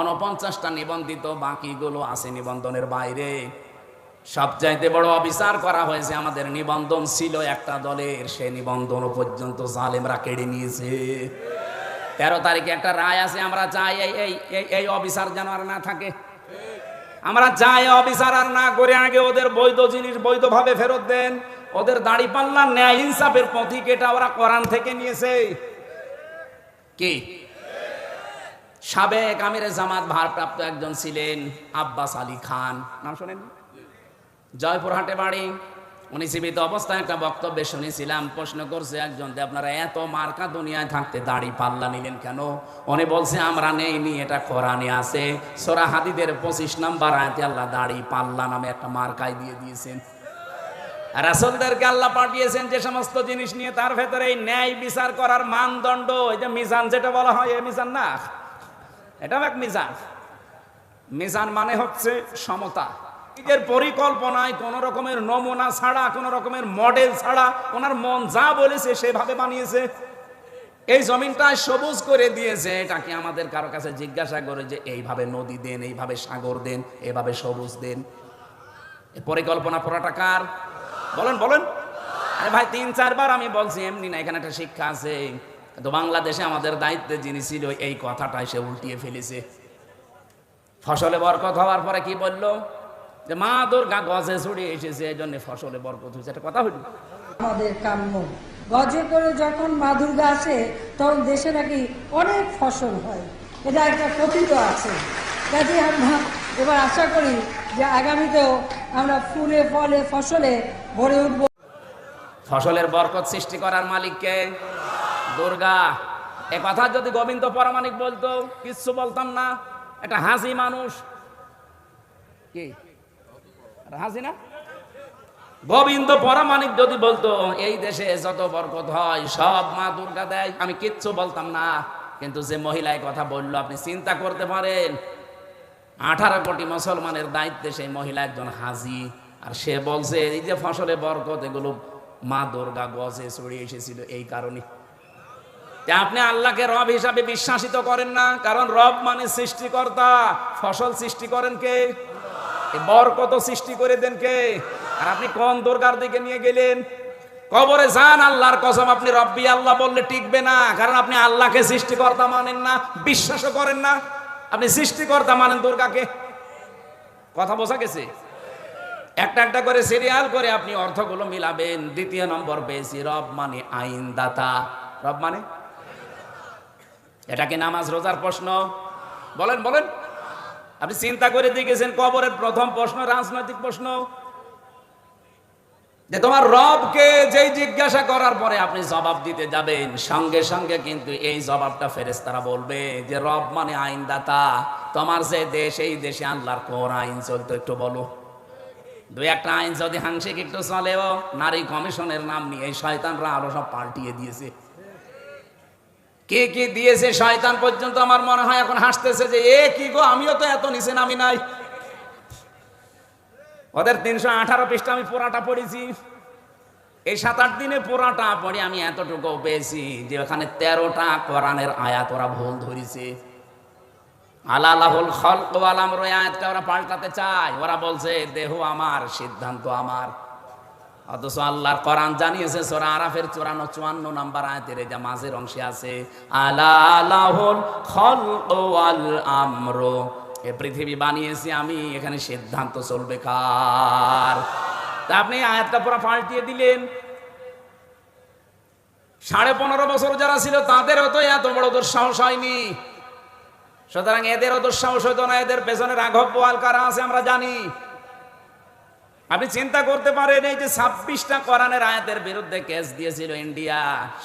অনপঞ্চাশটা নিবন্ধিত বাকিগুলো আছে নিবন্ধনের বাইরে। সবচাইতে বড় অবিচার করা হয়েছে আমাদের নিবন্ধন ছিল একটা দলের, সে নিবন্ধন পর্যন্ত জালেমরা কেড়ে নিয়েছে। তেরো তারিখে একটা রায় আছে, আমরা চাই এই এই অবিচার যেন আর না থাকে। আমরা চাই অবিচার আর না করে আগে ওদের বৈধ জিনিস বৈধভাবে ফেরত দেন। ওদের দাড়ি পাল্লা ন্যায় ইনসাফের পথিক এটা ওরা কোরআন থেকে নিয়েছে। কি? সাবেক আমিরে জামাত ভারপ্রাপ্ত একজন ছিলেন আব্বাস আলী খান। নাম শোনেন জয়পুরহাটে বাড়ি। উনি জীবিত অবস্থায় একটা বক্তব্যে শুনেছিলাম, প্রশ্ন করছে একজন যে, আপনারা এত মার্কা দুনিয়ায় থাকতে দাড়ি পাল্লা নিলেন কেন? উনি বলছে, আমরা নেই নেইনি, এটা কোরআনে আছে। সোরা হাদিদের পঁচিশ নাম্বার আয়তে আল্লাহ দাড়ি পাল্লা নামে একটা মার্কায় দিয়ে দিয়েছেন। রাসলদেরকে আল্লাহ পাঠিয়েছেন যে সমস্ত জিনিস নিয়ে, তার ভেতরে এই ন্যায় বিচার করার মানদণ্ড এই যে মিজান যেটা বলা হয় এই মিজান না? এটাও এক মিজান। মিজান মানে হচ্ছে সমতা। নিজের পরিকল্পনায় কোন রকমের নমুনা ছাড়া, কোন রকমের মডেল ছাড়া, ওনার মন যা বলেছে সেভাবে বানিয়েছে। এই জমিনটা সবুজ করে দিয়েছে, এটাকে আমাদের কারও কাছে জিজ্ঞাসা করে যে, এইভাবে নদী দেন, এইভাবে সাগর দেন এইভাবে সবুজ দেন। পরিকল্পনা পড়াটা কার? বলেন বলেন। আরে ভাই, তিন, চারবার আমি বলছি, এমনি না, এখানে একটা শিক্ষা আছে। কিন্তু বাংলাদেশে আমাদের দায়িত্বে যিনি ছিল এই কথাটাই সে উল্টিয়ে ফেলেছে। ফসলে বরকত হওয়ার পরে কি বলল? যে মা দুর্গা গজে ছড়িয়ে এসেছে এই জন্য ফসলে বরকত হয়েছে। একটা কথা হইল আমাদের কাম্য। গজে করে যখন মা দুর্গা আসে তখন দেশে নাকি অনেক ফসল হয়। এটা একটা কথিত আছে। কাজে আমরা এবার আশা করি যে আগামীতেও আমরা ফুলে ফলে ফসলে ভরে উঠব। ফসলের বরকত সৃষ্টি করার মালিককে দুর্গা, এ কথা যদি গোবিন্দ পরামানিক বলতো, কিচ্ছু বলতাম না। এটা হাসি মানুষ। কি? হাসি না? গোবিন্দ পরামানিক যদি বলতো, এই দেশে যত বরকত হয়, সব মা দুর্গা দেয়, আমি কিচ্ছু বলতাম না। কিন্তু যে মহিলায় কথা বলল, আপনি চিন্তা করতে পারেন। আঠারো কোটি মুসলমানের দায়িত্বে সেই মহিলা একজন হাজি। আর সে বলছে, এই যে ফসলে বরকত, এগুলো মা দুর্গা গজে ছড়িয়ে এসেছিল, এই কারণে। আপনি আল্লাহকে রব হিসাবে বিশ্বাসিত করেন না, কারণ রব মানে সৃষ্টিকর্তা। ফসল সৃষ্টি করেন কে? বরকত সৃষ্টি করে দেন কে? আর আপনি কোন দুর্গার দিকে নিয়ে গেলেন? কবরে যান, আল্লাহর কসম, আপনি রব্বি, আল্লাহ বললে টিকবে না, কারণ আপনি আল্লাহকে সৃষ্টিকর্তা মানেন না, বিশ্বাসও করেন না। আপনি সৃষ্টিকর্তা মানেন দুর্গাকে। কথা বোঝা গেছে? একটা একটা করে সিরিয়াল করে আপনি অর্থগুলো মিলাবেন। দ্বিতীয় নম্বর পেয়েছি, রব মানে আইনদাতা। রব মানে? এটা কি নামাজ, রোজার প্রশ্ন? বলেন বলেন। আপনি চিন্তা করে দেখেছেন কবরের প্রথম প্রশ্ন, রাজনৈতিক প্রশ্ন? যে তোমার রবকে যেই জিজ্ঞাসা করার পরে আপনি জবাব দিতে যাবেন, সঙ্গে সঙ্গে কিন্তু এই জবাবটা ফেরেস্তারা বলবে যে রব মানে আইনদাতা। তোমার যে দেশ, এই দেশে আল্লাহর কোন আইন চলতো একটু বলো। দুই একটা আইন যদি হাংসিক একটু চলেও, নারী কমিশনের নাম নিয়ে শয়তানরা আরও সব পাল্টিয়ে দিয়েছে। কে কি দিয়েছে শয়তান পর্যন্ত আমার মনে হয় এখন হাসতেছে যে, এ কি গো, আমিও তো এত নিচে নামি নাই। ওদের তিনশো আঠারো পৃষ্ঠা আমি পোড়াটা পড়েছি। এই সাত আট দিনে পোড়াটা পড়ে আমি এতটুকু পেয়েছি যে ওখানে তেরোটা কোরআনের আয়াত ওরা ভুল ধরেছে। আলালাহুল খলক আমর, এই আয়াতটা ওরা পাল্টাতে চায়। ওরা বলছে, দেহ আমার, সিদ্ধান্ত আমার। অথচ আল্লাহর কোরআন জানিয়েছে, সূরা আরাফের 54 54 নাম্বার আয়াতের যে মাঝের অংশে আছে খলক ওয়াল আমর। এ পৃথিবী বানিয়েছি আমি, এখানে সিদ্ধান্ত চলবে কার? তা আপনি আয়াতটা পুরো পাল্টিয়ে দিলেন। সাড়ে পনেরো বছর যারা ছিল, তাদেরও তো এত বড় দুঃসাহস হয়নি। সুতরাং এদেরও দুঃসাহস হইতো না, এদের পেছনে রাঘব পোয়াল কারা আছে, আমরা জানি। আপনি চিন্তা করতে পারেন, এই যে ছাব্বিশটা কোরআনের আয়াতের বিরুদ্ধে কেস দিয়েছিল ইন্ডিয়া,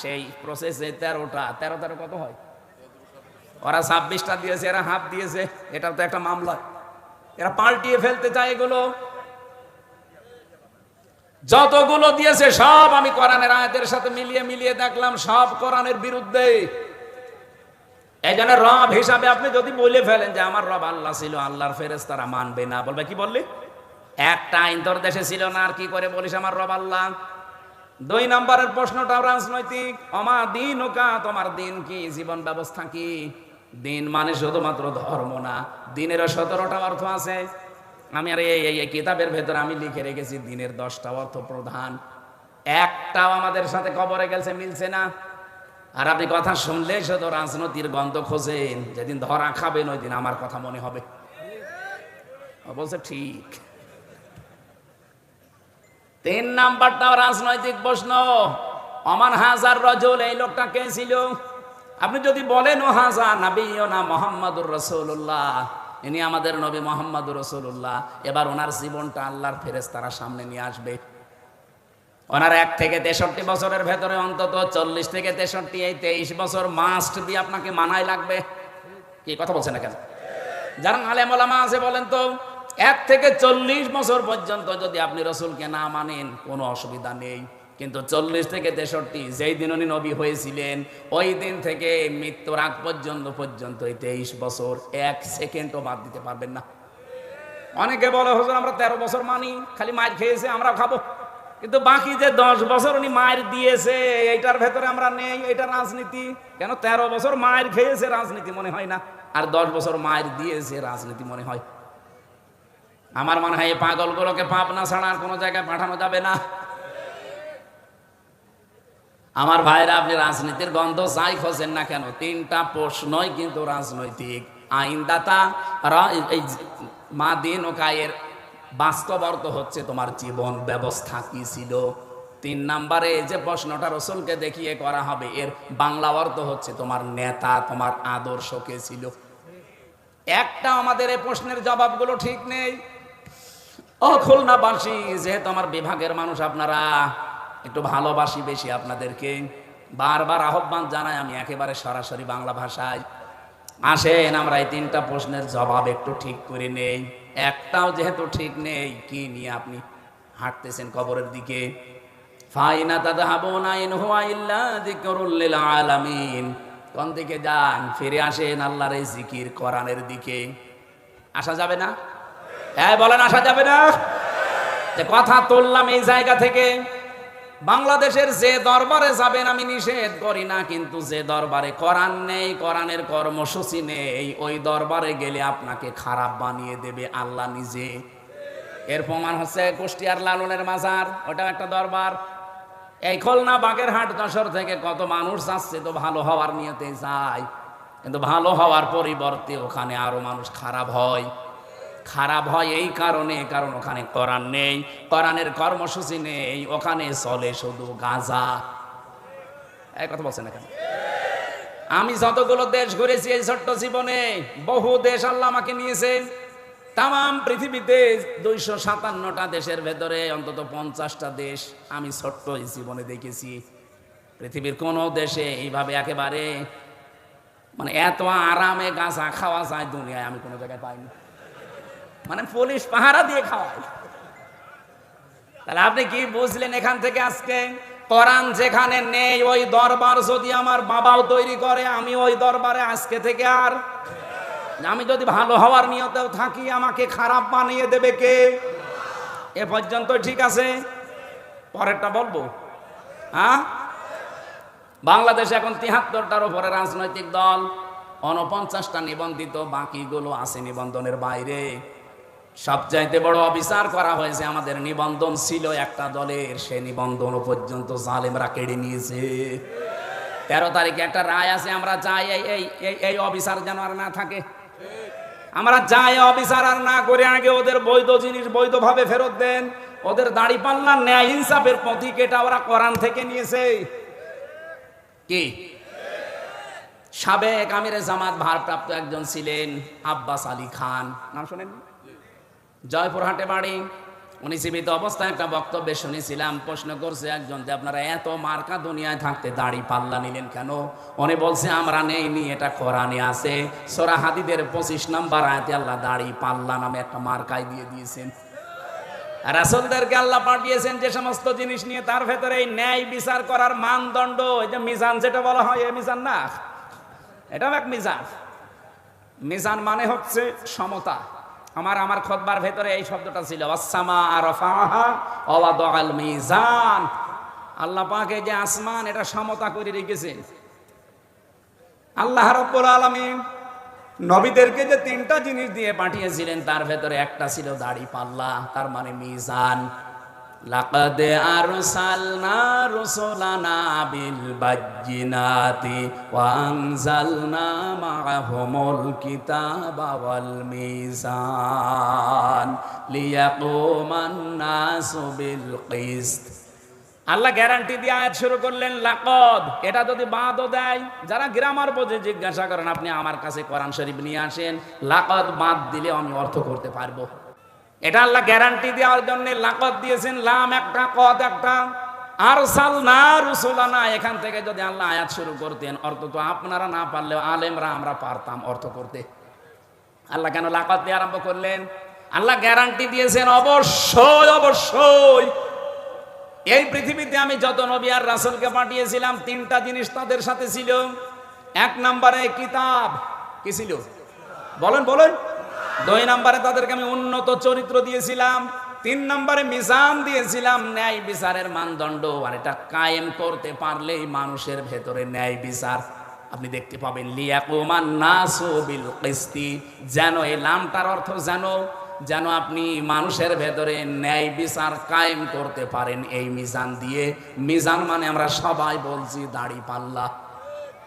সেই প্রসেসে তেরোটা, তেরো তেরো কত হয়? ওরা ছাব্বিশটা দিয়েছে, এরা হাত দিয়েছে, এটা তো একটা মামলা। এরা পাল্টিয়ে ফেলতে চায় এগুলো। যতগুলো দিয়েছে, সব আমি কোরআনের আয়াতের সাথে মিলিয়ে মিলিয়ে দেখলাম, সব কোরআনের বিরুদ্ধে। জন্য রব হিসাবে আপনি যদি বলে ফেলেন যে আমার রব আল্লাহ ছিল, আল্লাহর ফেরেস তারা মানবে না, বলবে কি বললি? একটা আইন তোর দেশে ছিল না, আর কি করে বলিস আমার রব আল্লাহ? দুই নম্বরের প্রশ্নটাও রাজনৈতিক। আমার দিন ওকা তোমার দিন কি? জীবন ব্যবস্থা কি? দিন মানে শুধুমাত্র ধর্ম না দিনেরও সতেরোটা অর্থ আছে। আমি আর এই কিতাবের ভেতরে আমি লিখে রেখেছি, দিনের দশটা অর্থ প্রধান। একটাও আমাদের সাথে কবরে গেছে, মিলছে না। আর আপনি কথা শুনলে শুধু রাজনীতির গন্ধ খোঁজেন, যেদিন ধরা খাবেন, ওই দিন আমার কথা মনে হবে। বলছে, ঠিক। তিন নাম্বারটাও রাজনৈতিক প্রশ্ন। অমান হাজার রজল, এই লোকটা কে ছিল? আপনি যদি বলেন, ও হাজার নাবি না মোহাম্মদুর রসুল্লাহ ইনি আমাদের নবী মোহাম্মদুর রসুল্লাহ এবার ওনার জীবনটা আল্লাহর ফেরেস তারা সামনে নিয়ে আসবে। ওনার এক থেকে তেষট্টি বছরের ভেতরে অন্তত চল্লিশ থেকে তেষট্টি, এই তেইশ বছর মাস্ট দিয়ে আপনাকে মানায় লাগবে। কি কথা বলছেন না কেন যারা আলেম আছে বলেন তো এক থেকে চল্লিশ বছর পর্যন্ত যদি আপনি রসুলকে না মানেন, কোনো অসুবিধা নেই। কিন্তু চল্লিশ থেকে তেষট্টি, যেই দিন উনি নবী হয়েছিলেন, ওই দিন থেকে মৃত্যুর আগ পর্যন্ত পর্যন্ত এই তেইশ বছর, এক সেকেন্ডও বাদ দিতে পারবেন না। অনেকে বলে, হুজুর, আমরা তেরো বছর মানি, খালি মার খেয়েছে আমরা খাব। কিন্তু বাকি যে দশ বছর উনি মায়ের দিয়েছে, এইটার ভেতরে আমরা নেই, এটা রাজনীতি। কেন তেরো বছর মায়ের খেয়েছে, রাজনীতি মনে হয় না? আর দশ বছর মায়ের দিয়েছে, রাজনীতি মনে হয়। আমার মনে হয় এই পাগলগুলোকে পাপ না ছাড়া আর কোনো জায়গায় পাঠানো যাবে না। আমার ভাইরা, আপনি রাজনীতির গন্ধ যাই খোঁজেন না কেন, তিনটা প্রশ্নই কিন্তু রাজনৈতিক। আইনদাতা মা দিন ও কায়ের বাস্তব অর্থ হচ্ছে তোমার জীবন ব্যবস্থা কি ছিল? তিন নাম্বারে যে প্রশ্নটা রসুলকে দেখিয়ে করা হবে, এর বাংলা অর্থ হচ্ছে তোমার নেতা, তোমার আদর্শ কে ছিল? একটা আমাদের এই প্রশ্নের জবাবগুলো ঠিক নেই। ও খুলনাবাসী যেহেতু আমার বিভাগের মানুষ আপনারা, একটু ভালোবাসি বেশি আপনাদেরকে। বারবার আহ্বান জানাই, আমি একেবারে সরাসরি বাংলা ভাষায়। আসেন, আমরা এই তিনটা প্রশ্নের জবাব একটু ঠিক করে নেই। একটাও যেহেতু ঠিক নেই, কি নিয়ে আপনি হাঁটতেছেন কবরের দিকে? ফাইনা কোন দিকে যান? ফিরে আসেন আল্লাহর এই জিকির কোরআনের দিকে। আসা যাবে না? হ্যাঁ বলেন, আসা যাবে না। যে কথা তুললাম এই জায়গা থেকে, বাংলাদেশের যে দরবারে যাবেন, আমি নিষেধ করি না, কিন্তু যে দরবারে কোরআন নেই, কোরআনের কর্মসূচি নেই, ওই দরবারে গেলে আপনাকে খারাপ বানিয়ে দেবে আল্লাহ নিজে। এর প্রমাণ হচ্ছে কুষ্টিয়ার লালনের মাজার, ওটাও একটা দরবার। এই খুলনা বাগেরহাট যশোর থেকে কত মানুষ যাচ্ছে, তো ভালো হওয়ার নিয়তে যায়, কিন্তু ভালো হওয়ার পরিবর্তে ওখানে আরও মানুষ খারাপ হয়। খারাপ হয় এই কারণে, কারণ ওখানে কোরআন নেই, কোরআনের কর্মসূচি নেই, ওখানে চলে শুধু গাঁজা। এই কথা বলছেন না কেন? আমি যতগুলো দেশ ঘুরেছি এই ছোট্ট জীবনে, বহু দেশ আল্লাহ আমাকে নিয়েছে তাম পৃথিবীতে দুইশো সাতান্নটা দেশের ভেতরে অন্তত পঞ্চাশটা দেশ আমি ছোট্ট এই জীবনে দেখেছি। পৃথিবীর কোনো দেশে এইভাবে একেবারে মানে এত আরামে গাঁজা খাওয়া যায় দুনিয়ায় আমি কোনো জায়গায় পাইনি। মানে পুলিশ পাহারা দিয়ে খাওয়ায়। তাহলে আপনি কি বুঝলেন এখান থেকে আজকে? কোরআন যেখানে নেই, ওই দরবার যদি আমার বাবাও তৈরি করে আমি ওই দরবারে আজকে থেকে আর আমি যদি ভালো হওয়ার নিয়তেও থাকি, আমাকে খারাপ বানিয়ে দেবে কে? এ পর্যন্ত ঠিক আছে? পরেরটা বলব। হ্যাঁ? বাংলাদেশে এখন তিহাত্তরটার উপরে রাজনৈতিক দল অনপঞ্চাশটা নিবন্ধিত, বাকিগুলো আছে নিবন্ধনের বাইরে। সবচাইতে বড় অবিচার করা হয়েছে আমাদের নিবন্ধন ছিল একটা দলের। সে নিবন্ধন পর্যন্ত জালেমরা কেড়ে নিয়েছে। তেরো তারিখে একটা রায় আছে, আমরা যাই, এই এই অবিচার যেন আর না থাকে। আমরা যাই অবিচার আর না করে আগে ওদের বৈধ জিনিস বৈধভাবে ফেরত দেন। ওদের দাড়ি পাল্লা ন্যায় ইনসাফের প্রতীক এটা ওরা কোরআন থেকে নিয়েছে। কি? সাবেক আমিরে জামাত ভারপ্রাপ্ত একজন ছিলেন আব্বাস আলী খান। নাম শোনেন জয়পুরহাটে বাড়ি। উনি জীবিত অবস্থায় একটা বক্তব্যে শুনেছিলাম, প্রশ্ন করছে একজন যে, আপনারা এত মার্কা দুনিয়ায় থাকতে দাড়ি পাল্লা নিলেন কেন? উনি বলছে, আমরা নেই নি, এটা কোরআনে আছে। সোরা হাদিদের পঁচিশ নাম্বার আয়াতে আল্লাহ দাড়ি পাল্লা নামে একটা মার্কায় দিয়ে দিয়েছেন। রাসুলদেরকে আল্লাহ পাঠিয়েছেন যে সমস্ত জিনিস নিয়ে, তার ভেতরে এই ন্যায় বিচার করার মানদণ্ড, এই যে মিজান যেটা বলা হয় এই মিজান না, এটাও এক মিজান। মিজান মানে হচ্ছে সমতা। আমার আমার খতবার ভেতরে এই শব্দটা ছিল আল্লাহ পাকে যে আসমান, এটা সমতা করে রেখেছেন আল্লাহ রব্বুল আলামিন নবীদেরকে যে তিনটা জিনিস দিয়ে পাঠিয়েছিলেন, তার ভেতরে একটা ছিল দাড়ি পাল্লা, তার মানে মিজান। বাজ্জিনাতি ওয়া আনজালনা মাআহুমুল কিতাবা ওয়াল মিজান লিয়াকুমান নাসু বিল কিসত আল্লাহ গ্যারান্টি দিয়ে আয়াত শুরু করলেন, লাকদ। এটা যদি বাদও দেয়, যারা গ্রামার বোঝে, জিজ্ঞাসা করেন, আপনি আমার কাছে কোরআন শরীফ নিয়ে আসেন? লাকদ বাদ দিলে আমি অর্থ করতে পারব। এটা আল্লাহ গ্যারান্টি দেওয়ার জন্য লাকত দিয়েছেন, লাম একটা, কদ একটা। আর সাল না রুসুলানা, এখান থেকে যদি আল্লাহ আয়াত শুরু করতেন, অর্থ তো আপনারা না পারলেও আলেমরা আমরা পারতাম অর্থ করতে। আল্লাহ কেন লাকত দিয়ে আরম্ভ করলেন? আল্লাহ গ্যারান্টি দিয়েছেন, অবশ্যই অবশ্যই। এই পৃথিবীতে আমি যত নবী আর রাসুলকে পাঠিয়েছিলাম, তিনটা জিনিস তাদের সাথে ছিল। এক নম্বরে কিতাব। কি ছিল? বলেন বলেন। দুই নম্বরে তাদেরকে আমি উন্নত চরিত্র দিয়েছিলাম, তিন নম্বরে মিজান দিয়েছিলাম, ন্যায় বিচারের মানদণ্ড, আর এটা কায়েম করতে পারলেই মানুষের ভেতরে ন্যায় বিচার। আপনি দেখতে পাবেন, লিয়াকুমান নাসু কিস্তি, যেন এই লামটার অর্থ জানো যেন আপনি মানুষের ভেতরে ন্যায় বিচার কায়েম করতে পারেন এই মিজান দিয়ে। মিজান মানে আমরা সবাই বলছি, দাড়ি পাল্লা।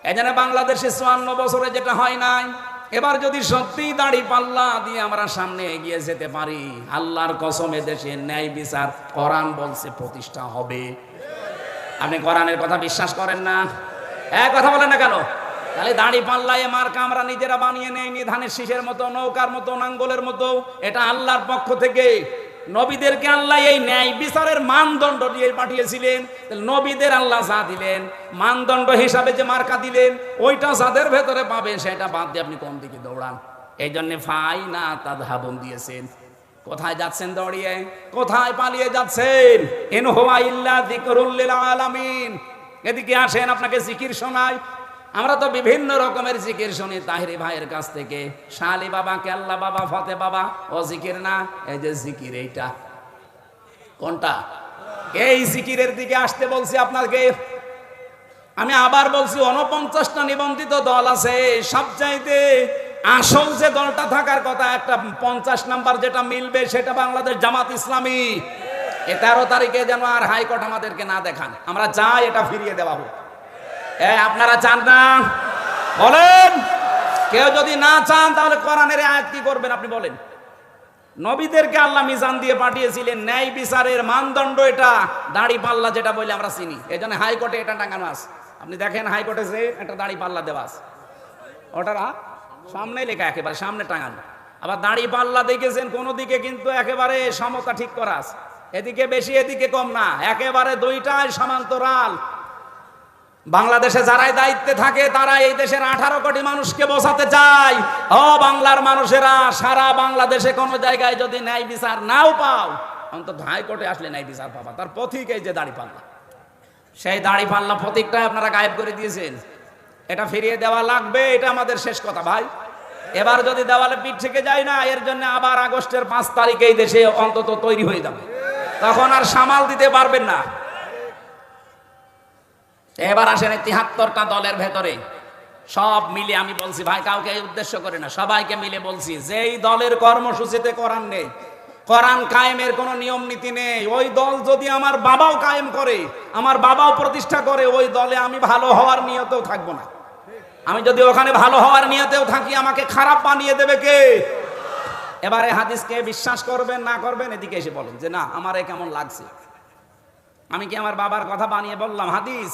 এই বাংলাদেশে চুয়ান্ন বছরে যেটা হয় নাই এবার যদি সত্যিই দাড়ি পাল্লা দিয়ে আমরা সামনে এগিয়ে যেতে পারি, আল্লাহর কসমে দেশে ন্যায় বিচার কোরআন বলছে প্রতিষ্ঠা হবে। আপনি কোরআনের কথা বিশ্বাস করেন না? এক কথা বলেন না কেন? তাহলে দাড়ি পাল্লায় মার্কা আমরা নিজেরা বানিয়ে নেইনি ধানের শীষের মতো, নৌকার মতো, নাঙ্গলের মতো, এটা আল্লাহর পক্ষ থেকে। নবীদেরকে আল্লাহ এই ন্যায় বিচারের মানদণ্ড দিয়ে পাঠিয়েছিলেন। নবীদের আল্লাহ যা দিলেন, মানদণ্ড হিসাবে যে মার্কা দিলেন, ওইটা যাদের ভেতরে পাবেন, সেটা বাদ দিয়ে আপনি কোন দিকে দৌড়ান। এই জন্য ফাই না তাদ হাবন দিয়েছেন। কোথায় যাচ্ছেন দৌড়িয়ে? কোথায় পালিয়ে যাচ্ছেন? এন হোয়া ইল্লা যিকরুল আলামিন। এদিকে আসেন, আপনাকে জিকির শোনায়। আমরা তো বিভিন্ন রকমের জিকির শুনি, তাহিরি ভাইয়ের কাছ থেকে। শালি বাবা, কেল্লা বাবা, ফতে বাবা, ও জিকির না? এই যে জিকির, এইটা। কোনটা? এই জিকিরের দিকে আসতে বলছি আপনাকে। আমি আবার বলছি অনপঞ্চাশটা নিবন্ধিত দল আছে। সব চাইতে আসল যে দলটা থাকার কথা, একটা পঞ্চাশ নাম্বার যেটা মিলবে, সেটা বাংলাদেশ জামাত ইসলামী। এ তেরো তারিখে যেন আর হাইকোর্ট আমাদেরকে না দেখান। আমরা চাই এটা ফিরিয়ে দেওয়া হোক। আপনারা চান না? বলেন। কেউ যদি না চান, তাহলে কোরআনের আয়াত কি করবেন আপনি বলেন। নবীদেরকে আল্লাহ মিজান দিয়ে পাঠিয়েছিলেন, ন্যায় বিচারের মানদণ্ড এটা, দাড়ি পাল্লা যেটা বলে আমরা চিনি। এই জন্য হাইকোর্টে এটা টাঙানো আছে। আপনি দেখেন হাইকোর্টে যে একটা দাড়ি পাল্লা দেওয়া আছে। ওটা সামনে লেখা একেবারে, সামনে টাঙানো। আবার দাড়ি পাল্লা দেখেছেন, কোনো দিকে কিন্তু একেবারে সমতা ঠিক করা আছে। এদিকে বেশি, এদিকে কম না। একেবারে দুইটাই সমান্তরাল। বাংলাদেশে যারাই দায়িত্বে থাকে তারা এই দেশের আঠারো কোটি মানুষকে বোঝাতে চায়। ও বাংলার মানুষেরা, সারা বাংলাদেশে কোনো জায়গায় যদি ন্যায় বিচার নাও পাও, অন্তত হাইকোর্টে আসলে ন্যায় বিচার পাবা। তার পথিক এই যে দাড়ি পাল্লা। সেই দাড়ি পাল্লা প্রতীকটা আপনারা গায়েব করে দিয়েছেন। এটা ফিরিয়ে দেওয়া লাগবে, এটা আমাদের শেষ কথা ভাই। এবার যদি দেওয়ালে পিঠ থেকে যায় না, এর জন্য আবার আগস্টের পাঁচ তারিখে এই দেশে অন্তত তৈরি হয়ে যাবে। তখন আর সামাল দিতে পারবেন না। এবার আসেন তিহাত্তরটা দলের ভেতরে। সব মিলে আমি বলছি, ভাই, কাউকে উদ্দেশ্য করে না, সবাইকে মিলে বলছি, যেই দলের কর্মসূচিতে কোরআন নেই, কোরআন কায়েমের কোনো নিয়ম নীতি নেই, ওই দল যদি আমার বাবাও কায়েম করে, আমার বাবাও প্রতিষ্ঠা করে, ওই দলে আমি ভালো হওয়ার নিয়তেও থাকব না। আমি যদি ওখানে ভালো হওয়ার নিয়তেও থাকি, আমাকে খারাপ বানিয়ে দেবে কে? এবারে হাদিসকে বিশ্বাস করবেন, না করবেন, এদিকে এসে বলেন যে, না, আমারে কেমন লাগছে? আমি কি আমার বাবার কথা বানিয়ে বললাম? হাদিস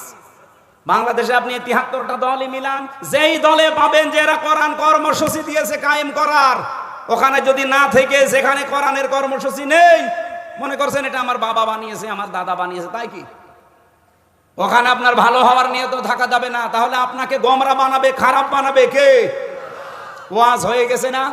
বাংলাদেশে আপনি তিহাত্তরটা দলই মিলান, যেই দলে পাবেন যে এরা কোরআন কর্মসূচি দিয়েছে কায়েম করার, ওখানে যদি না থেকে যেখানে কোরআনের কর্মসূচি নেই, মনে করছেন এটা আমার বাবা বানিয়েছে, আমার দাদা বানিয়েছে, তাই কি? ওখানে আপনার ভালো হওয়ার নিয়ে তো থাকা যাবে না, তাহলে আপনাকে গমরা বানাবে, খারাপ বানাবে কে? ওয়াজ হয়ে গেছে না?